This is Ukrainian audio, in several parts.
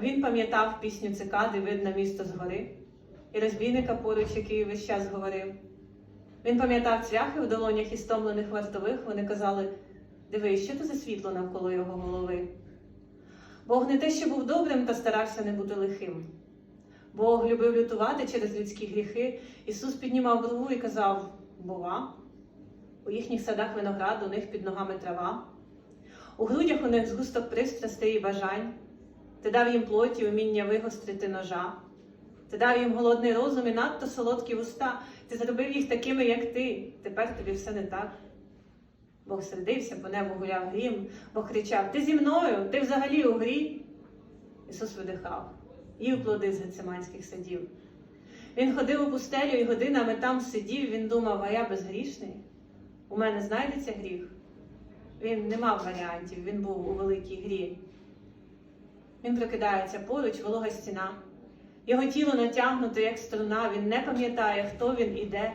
Він пам'ятав пісню цикади Видно місто згори і розбійника поруч, який весь час говорив. Він пам'ятав цвяхи в долонях і стомлених вартових. Вони казали: Дивись, що це за світло навколо його голови. Бог не те, що був добрим та старався не бути лихим. Бог любив лютувати через людські гріхи. Ісус піднімав брову і казав: Бува. У їхніх садах виноград, у них під ногами трава. У грудях у них згусток пристрастей і бажань. Ти дав їм плоті, уміння вигострити ножа. Ти дав їм голодний розум і надто солодкі уста. Ти зробив їх такими, як ти. Тепер тобі все не так. Бог сердився, по небу гуляв грім, Бог кричав: Ти зі мною, ти взагалі у грі. Ісус видихав, їв плоди з гециманських садів. Він ходив у пустелю і годинами там сидів. Він думав, а я безгрішний. У мене знайдеться гріх. Він не мав варіантів, він був у великій грі. Він прокидається поруч, волога стіна. Його тіло натягнуте, як струна, він не пам'ятає, хто він іде.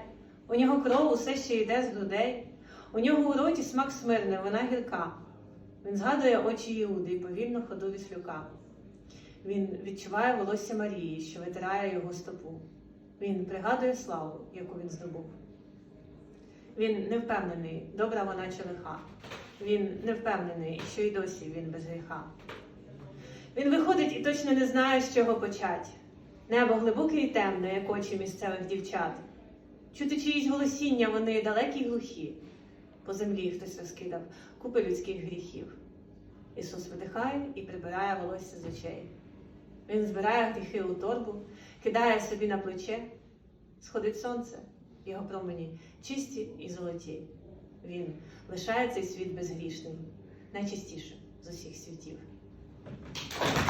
У нього кров усе ще йде з грудей. У нього у роті смак смирне, вона гірка. Він згадує очі Іуди і повільно ходу віслюка. Він відчуває волосся Марії, що витирає його стопу. Він пригадує славу, яку він здобув. Він не впевнений, добра вона чи лиха. Він не впевнений, що й досі він без гріха. Він виходить і точно не знає, з чого почать. Небо глибоке і темне, як очі місцевих дівчат. Чути чиїсь голосіння, вони далекі й глухі. По землі хтось розкидав купи людських гріхів. Ісус видихає і прибирає волосся з очей. Він збирає гріхи у торбу, кидає собі на плече, сходить сонце, його промені чисті і золоті. Він лишає цей світ безгрішним, найчистішим з усіх світів. Thank you.